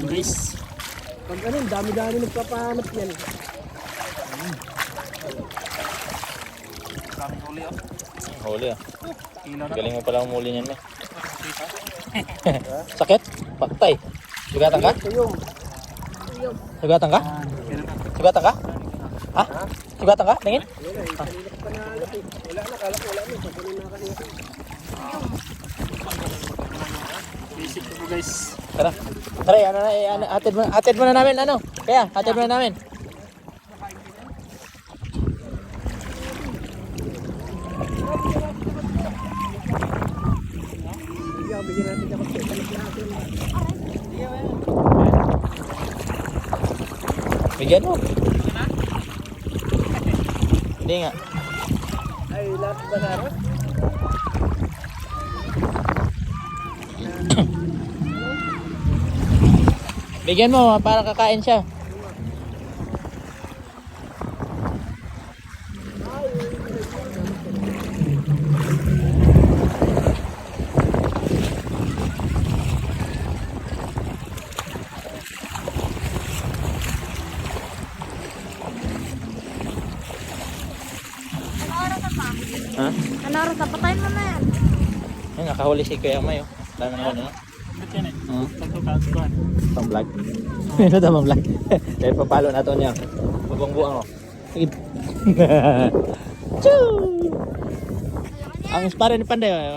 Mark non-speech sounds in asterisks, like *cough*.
Guys, Pag ano, dami-dami nagpapahanap yan. daming huli oh. Huli ah. Galing mo pala umuli niyan eh. *laughs* Sakit? Patay. Sugatan ka? Ito yung, Sugatan ka? Sugatan ka? Ha? Sugatan ka? Tingin? wala eh, na, kala ko wala na, sabunin na kanina. Basic ko guys. Tara. Tara, ano na, eh, ano, atid mo, atid mo na namin, ano? Kaya, atid mo na namin. Bigyan mo. Hindi nga. Ay, lahat ba na Bigyan mo, para kakain siya. Ha? Ano oras na? Patayin mo na yan. Ayun, nakahuli si Kuya May, oh. Dami na ano. Ba't yan eh? Hmm. Pagkakasuhan. Pang vlog. Ano tama vlog? *laughs* Dahil papalo na to niya. Bubong buang oh. Sige. *laughs* Ang spara ni Panday. oh.